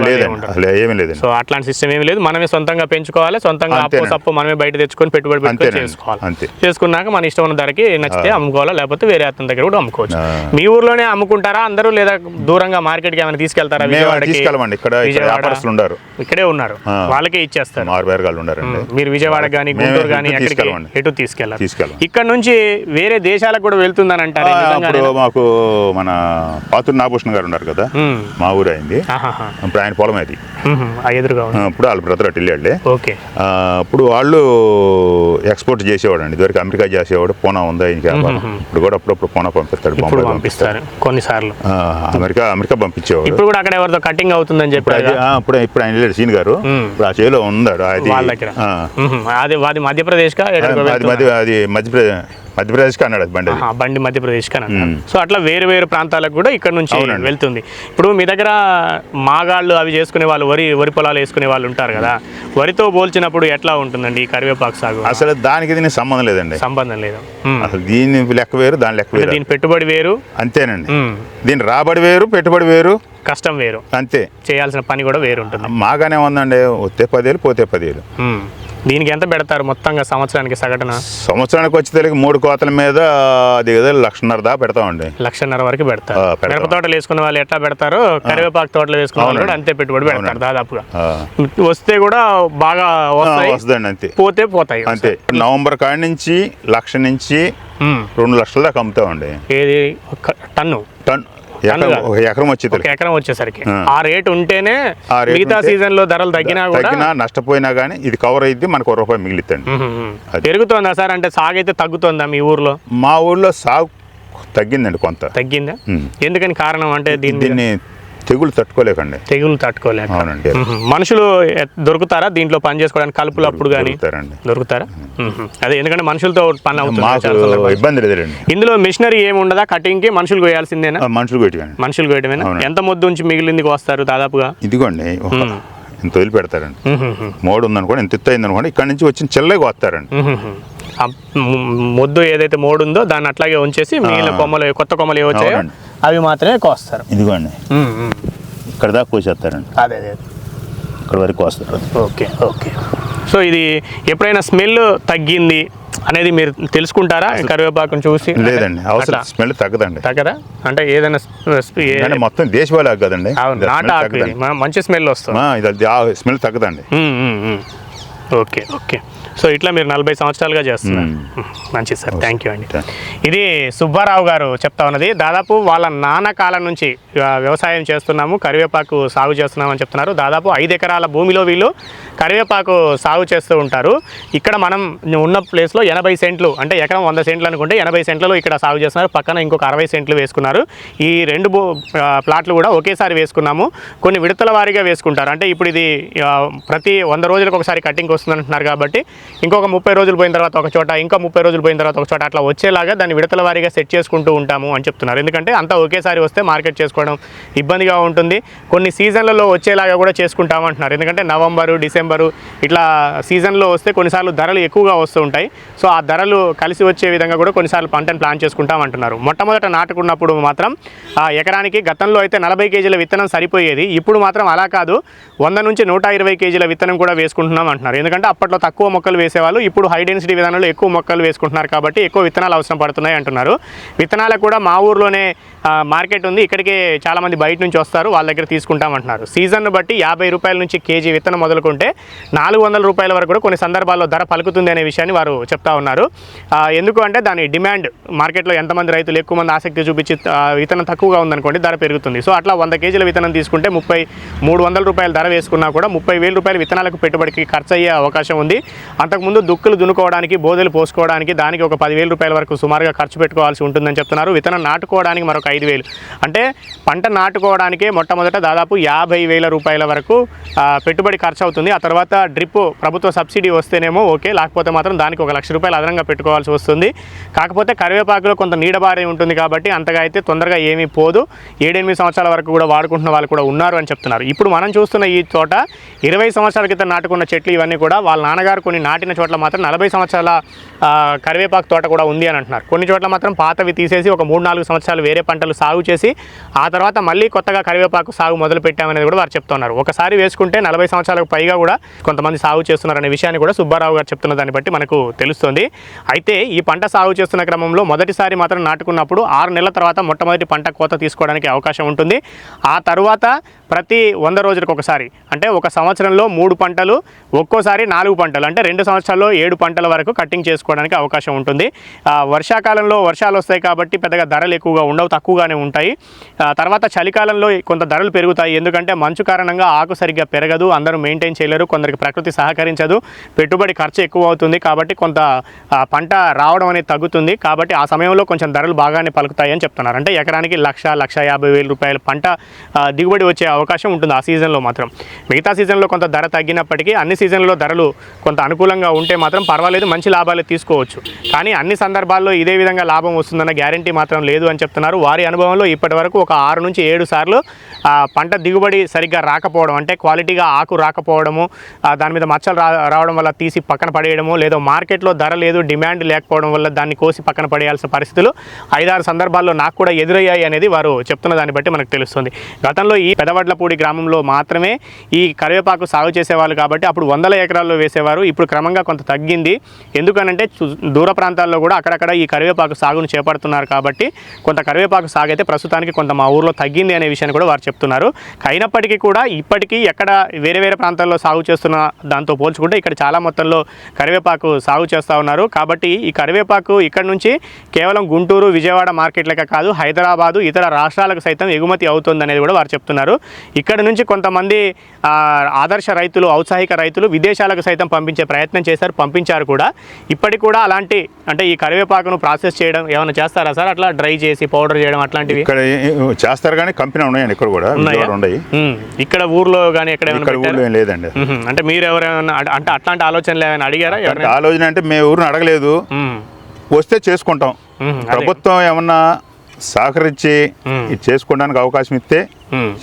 ఏమి లేదండి. సో అట్లాంటి సిస్టమ్ ఏమి లేదు. మనమే సొంతంగా పెంచుకోవాలి. సొంతంగా అప్పు. సప్పు మనమే బయట తెచ్చుకొని పెట్టుబడి పెట్టుకొని. చేసుకోవాలి. చేసుకున్నాక మన ఇష్టం ఉన్న ధరకి నచ్చితే అమ్ముకోవాలా లేకపోతే వేరే అతని దగ్గర కూడా అమ్ముకోవచ్చు. మీ ఊర్లోనే అమ్ముకుంటారా? అందరూ లేదా దూరంగా మార్కెట్కి ఏమైనా తీసుకెళ్తారా? తీసుకెళ్ళమండి. ఇక్కడ. వ్యాపారస్తులు ఉన్నారు ఇక్కడే ఉన్నారు. వాళ్ళకే ఇచ్చేస్తారు. ఉన్నారండి మీరు విజయవాడ కానీ గుంటూరు కానీ ఎటు ఎక్కడికి తీసుకెళ్ళమండి. ఎటు తీసుకెళ్ళారు? తీసుకెళ్ళం ఇక్కడ నుంచి వేరే దేశాలకు కూడా వెళ్తుందని అంటారు? అప్పుడు మాకు మన పాతూరు నాగభూషణ్ గారు ఉన్నారు కదా. మా ఊరు అయింది. ఆయన పొలం అది ఎదురుగా ఇప్పుడు వాళ్ళ బ్రదర్ అటు వెళ్ళాడులే. ఓకే. అప్పుడు వాళ్ళు ఎక్స్పోర్ట్ చేసేవాడు అండి ఇదివరకు అమెరికా చేసేవాడు పూనా ఉందా వ్యాపారం. ఇప్పుడు కూడా అప్పుడప్పుడు పూనా పంపిస్తాడు పంపిస్తారు కొన్నిసార్లు. అమెరికా అమెరికా పంపించేవాడు. ఇప్పుడు కూడా అక్కడ ఎవరితో కటింగ్ అవుతుందని ఆ, ఇప్పుడు ఇప్పుడు ఆయన వెళ్ళాడు సీన్ గారు. ఇప్పుడు ఆ చేలో ఉందాడు అది. అది మధ్యప్రదేశ్ అది మధ్యప్రదేశ్ మధ్యప్రదేశ్కి అన్నాడు అది బండి బండి మధ్యప్రదేశ్ కా మ్మ్. సో అట్లా వేరు వేరు ప్రాంతాలకు కూడా ఇక్కడ నుంచి. వెళ్తుంది. ఇప్పుడు మీ దగ్గర మాగాళ్ళు అవి చేసుకునే వాళ్ళు వరి వరి పొలాలు వేసుకునే వాళ్ళు ఉంటారు కదా. వరితో పోల్చినప్పుడు ఎట్లా ఉంటుందండి ఈ కరివేపాకు సాగు? అసలు దానికి దీనికి సంబంధం లేదండి. సంబంధం లేదు. అసలు దీని లెక్క వేరు దాని లెక్క వేరు. దీని పెట్టుబడి వేరు? అంతేనండి. దీని రాబడి వేరు పెట్టుబడి వేరు. కష్టం వేరు. అంతే. చేయాల్సిన పని కూడా వేరు ఉంటుంది. మాగానే ఉందండి వస్తే పదేళ్ళు పోతే పదేళ్ళు. దీనికి ఎంత పెడతారు మొత్తంగా సంవత్సరానికి సగటున? సంవత్సరానికి వచ్చి తెలియక మూడు కోతల మీద అది లక్షన్నర దా పెడతామండి. లక్షన్నర వరకు పెడతారు. మిరప తోటలు వేసుకున్న వాళ్ళు ఎట్లా పెడతారో? కరివేపాకు తోటలు వేసుకున్న వాళ్ళు కూడా అంతే పెట్టుబడి పెడతారు దాదాపుగా. వస్తే కూడా బాగా వస్తాయి. వస్తుందండి అంతే. పోతే పోతాయి. అంతే. నవంబర్ కాడి నుంచి లక్ష నుంచి. రెండు లక్షల దాకా అమ్ముతామండి. ఏది? టన్ను. టన్ ఎకరం. ఒక ఎకరం వచ్చేసరికి ఆ. రేట్ ఉంటేనే మిగతా సీజన్లో ధరలు తగ్గినా కూడా తగ్గినా నష్టపోయినా కానీ ఇది కవర్ అయింది మనకు ఒక రూపాయి. అది. పెరుగుతోందా సార్ అంటే సాగైతే తగ్గుతోందా మీ ఊర్లో మా ఊళ్ళో సాగు తగ్గిందండి కొంత తగ్గిందా. ఎందుకని కారణం అంటే దీన్ని తెగులు తట్టుకోలేకండి. తెగులు తట్టుకోలేక. అవునండి. మనుషులు దొరుకుతారా దీంట్లో పని చేసుకోవడానికి? కలుపులు అప్పుడు కానీ దొరుకుతారా. అదే ఎందుకంటే మనుషులతో పని అవుతుంది. ఇబ్బంది లేదండి. ఇందులో మిషనరీ ఏమి ఉండదా? కటింగ్కి మనుషులు కోయాల్సిందేనా మనుషులు పెట్టికండి మనుషులు అవునండి. ఎంత ముద్దు ఉంచి మిగిలింది వస్తారు దాదాపుగా? ఇదిగోండి. ఇంత వదిలి పెడతారండి. మోడు ఉందనుకోండి ఇంత ఎత్తు అయింది అనుకోండి ఇక్కడ నుంచి వచ్చిన చెల్లగా వస్తారండి మొద్దు ఏదైతే మోడు ఉందో దాన్ని అట్లాగే ఉంచేసి మిగిలిన కొమ్మలు కొత్త కొమ్మలు ఏ వచ్చాయో అవునండి. అవి మాత్రమే కోస్తారు. ఇదిగోండి. ఇక్కడ దాకా కోసేస్తారండి. అదే అదే ఇక్కడ వరకు వస్తారు ఓకే ఓకే. సో ఇది ఎప్పుడైనా స్మెల్ తగ్గింది అనేది మీరు తెలుసుకుంటారా? కరివేపాకును చూసి? లేదండి అవసరం స్మెల్ తగ్గదండి. తగ్గదా? అంటే ఏదైనా మొత్తం దేశవాళీ కదండి. తగ్గదండి. మంచి స్మెల్ వస్తుంది. ఇది స్మెల్ తగ్గదండి. Okay okay. సో ఇట్లా మీరు నలభై సంవత్సరాలుగా చేస్తున్నారు. మ్మ్. మంచిది సార్. థ్యాంక్ యూ అండి. ఇది సుబ్బారావు గారు చెప్తా ఉన్నది. దాదాపు వాళ్ళ నాన్న కాలం నుంచి వ్యవసాయం చేస్తున్నాము కరివేపాకు సాగు చేస్తున్నామని చెప్తున్నారు. దాదాపు ఐదు ఎకరాల భూమిలో వీళ్ళు కరివేపాకు సాగు చేస్తూ ఉంటారు. ఇక్కడ మనం ఉన్న ప్లేస్లో ఎనభై సెంట్లు అంటే ఎకరం వంద సెంట్లు అనుకుంటే ఎనభై సెంట్లలో ఇక్కడ సాగు చేస్తున్నారు. పక్కన ఇంకొక అరవై సెంట్లు వేసుకున్నారు. ఈ రెండు ప్లాట్లు కూడా ఒకేసారి వేసుకున్నాము. కొన్ని విడతల వారీగా వేసుకుంటారు. అంటే ఇప్పుడు ఇది ప్రతి వంద రోజులకు ఒకసారి కటింగ్ వస్తుంది అంటున్నారు కాబట్టి ఇంకొక ముప్పై రోజులు పోయిన తర్వాత ఒక చోట ఇంకా ముప్పై రోజులు పోయిన తర్వాత ఒక చోట అట్లా వచ్చేలాగా దాన్ని విడతల వారీగా సెట్ చేసుకుంటూ ఉంటాము అని చెప్తున్నారు. ఎందుకంటే అంతా ఒకేసారి వస్తే మార్కెట్ చేసుకోవడం ఇబ్బందిగా ఉంటుంది. కొన్ని సీజన్లలో వచ్చేలాగా కూడా చేసుకుంటాము అంటున్నారు. ఎందుకంటే నవంబరు డిసెంబరు ఇట్లా సీజన్లో వస్తే కొన్నిసార్లు ధరలు ఎక్కువగా వస్తూ ఉంటాయి. సో ఆ ధరలు కలిసి వచ్చే విధంగా కూడా కొన్నిసార్లు పంటను ప్లాన్ చేసుకుంటాం అంటున్నారు. మొట్టమొదట నాటుకున్నప్పుడు మాత్రం ఆ ఎకరానికి గతంలో అయితే నలభై కేజీల విత్తనం సరిపోయేది. ఇప్పుడు మాత్రం అలా కాదు వంద నుంచి నూట ఇరవై కేజీల విత్తనం కూడా వేసుకుంటున్నాం అంటున్నారు. ఎందుకంటే అప్పట్లో తక్కువ మొక్కలు వేసేవాళ్ళు. ఇప్పుడు హై డెన్సిటీ విధానంలో ఎక్కువ మొక్కలు వేసుకుంటున్నారు కాబట్టి ఎక్కువ విత్తనాలు అవసరం పడుతున్నాయి అంటున్నారు. విత్తనాలకు కూడా మా ఊర్లోనే మార్కెట్ ఉంది. ఇక్కడికే చాలామంది బయట నుంచి వస్తారు వాళ్ళ దగ్గర తీసుకుంటామంటున్నారు సీజన్ను బట్టి యాభై రూపాయల నుంచి కేజీ విత్తనం మొదలుకుంటే నాలుగు వందల రూపాయల వరకు కూడా కొన్ని సందర్భాల్లో ధర పలుకుతుంది అనే విషయాన్ని వారు చెప్తా ఉన్నారు. ఎందుకు అంటే దాని డిమాండ్ మార్కెట్లో ఎంతమంది రైతులు ఎక్కువ మంది ఆసక్తి చూపించి విత్తనం తక్కువగా ఉందనుకోండి ధర పెరుగుతుంది. సో అట్లా వంద కేజీల విత్తనం తీసుకుంటే ముప్పై మూడు వందల రూపాయల ధర వేసుకున్నా కూడా ముప్పై వేల రూపాయల విత్తనాలకు పెట్టుబడికి ఖర్చు అయ్యే అవకాశం ఉంది. అంతకుముందు దుక్కులు దున్నుకోవడానికి బోధలు పోసుకోవడానికి దానికి ఒక పదివేల రూపాయల వరకు సుమారుగా ఖర్చు పెట్టుకోవాల్సి ఉంటుందని చెప్తున్నారు. విత్తనం నాటుకోవడానికి మరొక ఐదు వేలు. అంటే పంట నాటుకోవడానికే మొట్టమొదట దాదాపు యాభై వేల రూపాయల వరకు పెట్టుబడి ఖర్చు అవుతుంది ఆ తర్వాత డ్రిప్ ప్రభుత్వ సబ్సిడీ వస్తేనేమో ఓకే లేకపోతే మాత్రం దానికి ఒక లక్ష రూపాయలు అదనంగా పెట్టుకోవాల్సి వస్తుంది. కాకపోతే కరివేపాకులో కొంత నీడబారే ఉంటుంది కాబట్టి అంతగా అయితే తొందరగా ఏమీ పోదు. ఏడెనిమిది సంవత్సరాల వరకు కూడా వాడుకుంటున్న వాళ్ళు కూడా ఉన్నారు అని చెప్తున్నారు. ఇప్పుడు మనం చూస్తున్న ఈ తోట ఇరవై సంవత్సరాల క్రితం నాటుకున్న చెట్లు ఇవన్నీ కూడా వాళ్ళ నాన్నగారు కొన్ని నాటిన చోట్ల మాత్రం నలభై సంవత్సరాల కరివేపాకు తోట కూడా ఉంది అని అంటున్నారు. కొన్ని చోట్ల మాత్రం పాతవి తీసేసి ఒక మూడు నాలుగు సంవత్సరాలు వేరే పంటలు సాగు చేసి ఆ తర్వాత మళ్ళీ కొత్తగా కరివేపాకు సాగు మొదలు పెట్టామనేది కూడా వారు చెప్తున్నారు. ఒకసారి వేసుకుంటే నలభై సంవత్సరాలకు పైగా కూడా కొంతమంది సాగు చేస్తున్నారనే విషయాన్ని కూడా సుబ్బారావు గారు చెప్తున్న దాన్ని బట్టి మనకు తెలుస్తుంది. అయితే ఈ పంట సాగు చేస్తున్న క్రమంలో మొదటిసారి మాత్రం నాటుకున్నప్పుడు ఆరు నెలల తర్వాత మొట్టమొదటి పంట కోత తీసుకోవడానికి అవకాశం ఉంటుంది. ఆ తరువాత ప్రతి వంద రోజులకు ఒకసారి అంటే ఒక సంవత్సరంలో మూడు పంటలు ఒక్కోసారి నాలుగు పంటలు అంటే రెండు సంవత్సరాల్లో ఏడు పంటల వరకు కట్టింగ్ చేసుకోవడానికి అవకాశం ఉంటుంది. వర్షాకాలంలో వర్షాలు వస్తాయి కాబట్టి పెద్దగా ధరలు ఎక్కువగా ఉండవు తక్కువగానే ఉంటాయి. తర్వాత చలికాలంలో కొంత ధరలు పెరుగుతాయి. ఎందుకంటే మంచు కారణంగా ఆకు సరిగ్గా పెరగదు అందరూ మెయింటైన్ చేయలేరు కొందరికి ప్రకృతి సహకరించదు పెట్టుబడి ఖర్చు ఎక్కువ అవుతుంది కాబట్టి కొంత పంట రావడం అనేది తగ్గుతుంది. కాబట్టి ఆ సమయంలో కొంచెం ధరలు బాగానే పలుకుతాయి అని చెప్తున్నారు. అంటే ఎకరానికి లక్ష లక్ష యాభై వేల రూపాయల పంట దిగుబడి వచ్చే అవకాశం ఉంటుంది ఆ సీజన్లో మాత్రం. మిగతా సీజన్లో కొంత ధర తగ్గినప్పటికీ అన్ని సీజన్లో ధరలు కొంత అనుకూలంగా ఉంటే మాత్రం పర్వాలేదు మంచి లాభాలు తీసుకోవచ్చు. కానీ అన్ని సందర్భాల్లో ఇదే విధంగా లాభం వస్తుందన్న గ్యారంటీ మాత్రం లేదు అని చెప్తున్నారు. వారి అనుభవంలో ఇప్పటి వరకు ఒక ఆరు నుంచి ఏడు సార్లు పంట దిగుబడి సరిగ్గా రాకపోవడం అంటే క్వాలిటీగా ఆకు రాకపోవడము దాని మీద మచ్చలు రా రావడం వల్ల తీసి పక్కన పడేయడము లేదా మార్కెట్లో ధర లేదు డిమాండ్ లేకపోవడం వల్ల దాన్ని కోసి పక్కన పడేయాల్సిన పరిస్థితులు ఐదారు సందర్భాల్లో నాకు కూడా ఎదురయ్యాయి అనేది వారు చెప్తున్న దాన్ని బట్టి మనకు తెలుస్తుంది. గతంలో ఈ పెదవడ్లపూడి గ్రామంలో మాత్రమే ఈ కరివేపాకు సాగు చేసేవాళ్ళు కాబట్టి అప్పుడు వందల ఎకరాల్లో వేసేవారు ఇప్పుడు క్రమ క్రమంగా కొంత తగ్గింది. ఎందుకనంటే దూర ప్రాంతాల్లో కూడా అక్కడక్కడ ఈ కరివేపాకు సాగును చేపడుతున్నారు కాబట్టి కొంత కరివేపాకు సాగు అయితే ప్రస్తుతానికి కొంత మా ఊర్లో తగ్గింది అనే విషయాన్ని కూడా వారు చెప్తున్నారు. అయినప్పటికీ కూడా ఇప్పటికీ ఎక్కడ వేరే వేరే ప్రాంతాల్లో సాగు చేస్తున్న దాంతో పోల్చుకుంటే ఇక్కడ చాలా మొత్తంలో కరివేపాకు సాగు చేస్తూ ఉన్నారు. కాబట్టి ఈ కరివేపాకు ఇక్కడ నుంచి కేవలం గుంటూరు విజయవాడ మార్కెట్లకే కాదు హైదరాబాదు ఇతర రాష్ట్రాలకు సైతం ఎగుమతి అవుతుంది అనేది కూడా వారు చెప్తున్నారు. ఇక్కడ నుంచి కొంతమంది ఆదర్శ రైతులు ఔత్సాహిక రైతులు విదేశాలకు సైతం పంపించే ప్రయత్నం చేశారు పంపించారు కూడా ఇప్పటికి కూడా అలాంటి అంటే ఈ కరివేపాకును ప్రాసెస్ చేయడం ఏమైనా చేస్తారా సార్ అట్లా డ్రై చేసి పౌడర్ చేయడం అట్లాంటివి ఇక్కడ చేస్తారు కానీ కంపెనీ ఉన్నాయండి ఇక్కడ కూడా ఉన్నాయా? ఇక్కడ ఊర్లో కానీ ఎక్కడ? ఊళ్ళో ఏం లేదండి. అంటే మీరు ఎవరైనా అంటే అట్లాంటి ఆలోచనలు ఏమైనా అడిగారా ఆలోచన అంటే మేము ఊరిని అడగలేదు. వస్తే చేసుకుంటాం. ప్రభుత్వం ఏమన్నా సహకరించి చేసుకోవడానికి అవకాశం ఇస్తే.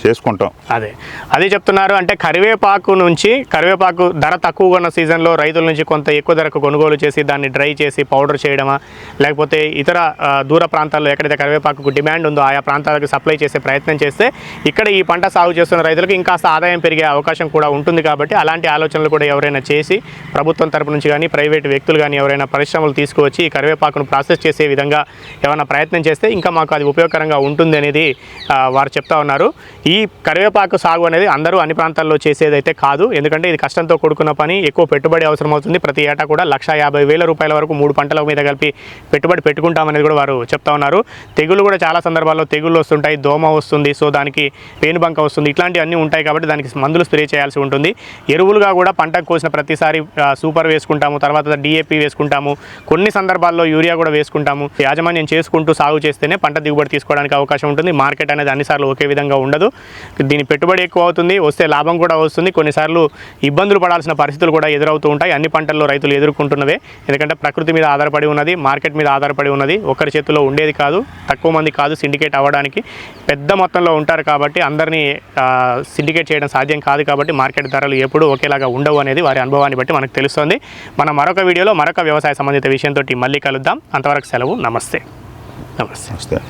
చేసుకుంటాం. అదే. అదే చెప్తున్నారు అంటే కరివేపాకు నుంచి కరివేపాకు ధర తక్కువగా ఉన్న సీజన్లో రైతుల నుంచి కొంత ఎక్కువ ధరకు కొనుగోలు చేసి దాన్ని డ్రై చేసి పౌడర్ చేయడమా? లేకపోతే ఇతర దూర ప్రాంతాల్లో ఎక్కడైతే కరివేపాకు డిమాండ్ ఉందో ఆయా ప్రాంతాలకు సప్లై చేసే ప్రయత్నం చేస్తే ఇక్కడ ఈ పంట సాగు చేస్తున్న రైతులకు ఇంకాస్త ఆదాయం పెరిగే అవకాశం కూడా ఉంటుంది కాబట్టి అలాంటి ఆలోచనలు కూడా ఎవరైనా చేసి ప్రభుత్వం తరపు నుంచి కానీ ప్రైవేట్ వ్యక్తులు కానీ ఎవరైనా పరిశ్రమలు తీసుకువచ్చి ఈ కరివేపాకును ప్రాసెస్ చేసే విధంగా ఏమైనా ప్రయత్నం చేస్తే ఇంకా మాకు అది ఉపయోగకరంగా ఉంటుంది అనేది వారు చెప్తా ఉన్నారు. ఈ కరివేపాకు సాగు అనేది అందరూ అన్ని ప్రాంతాల్లో చేసేదైతే కాదు. ఎందుకంటే ఇది కష్టంతో కూడుకున్న పని ఎక్కువ పెట్టుబడి అవసరం అవుతుంది ప్రతి ఏటా కూడా లక్ష యాభై వేల రూపాయల వరకు మూడు పంటల మీద కలిపి పెట్టుబడి పెట్టుకుంటామనేది కూడా వారు చెప్తా ఉన్నారు. తెగులు కూడా చాలా సందర్భాల్లో తెగుళ్ళు వస్తుంటాయి దోమ వస్తుంది సో దానికి పేనుబంక వస్తుంది. ఇట్లాంటివన్నీ ఉంటాయి కాబట్టి దానికి మందులు స్ప్రే చేయాల్సి ఉంటుంది. ఎరువులుగా కూడా పంటకు కోసిన ప్రతిసారి సూపర్ వేసుకుంటాము తర్వాత డిఏపి వేసుకుంటాము కొన్ని సందర్భాల్లో యూరియా కూడా వేసుకుంటాము. యాజమాన్యం చేసుకుంటూ సాగు చేస్తేనే పంట దిగుబడి తీసుకోవడానికి అవకాశం ఉంటుంది. మార్కెట్ అనేది అన్నిసార్లు ఒకే విధంగా ఉండదు ఉండదు. దీని పెట్టుబడి ఎక్కువ అవుతుంది వస్తే లాభం కూడా వస్తుంది. కొన్నిసార్లు ఇబ్బందులు పడాల్సిన పరిస్థితులు కూడా ఎదురవుతూ ఉంటాయి. అన్ని పంటల్లో రైతులు ఎదుర్కొంటున్నవే. ఎందుకంటే ప్రకృతి మీద ఆధారపడి ఉన్నది మార్కెట్ మీద ఆధారపడి ఉన్నది. ఒకరి చేతిలో ఉండేది కాదు తక్కువ మంది కాదు సిండికేట్ అవ్వడానికి. పెద్ద మొత్తంలో ఉంటారు కాబట్టి అందరినీ సిండికేట్ చేయడం సాధ్యం కాదు కాబట్టి మార్కెట్ ధరలు ఎప్పుడూ ఒకేలాగా ఉండవు అనేది వారి అనుభవాన్ని బట్టి మనకు తెలుస్తుంది. మనం మరొక వీడియోలో మరొక వ్యవసాయ సంబంధిత విషయంతో మళ్ళీ కలుద్దాం. అంతవరకు సెలవు. నమస్తే. నమస్తే.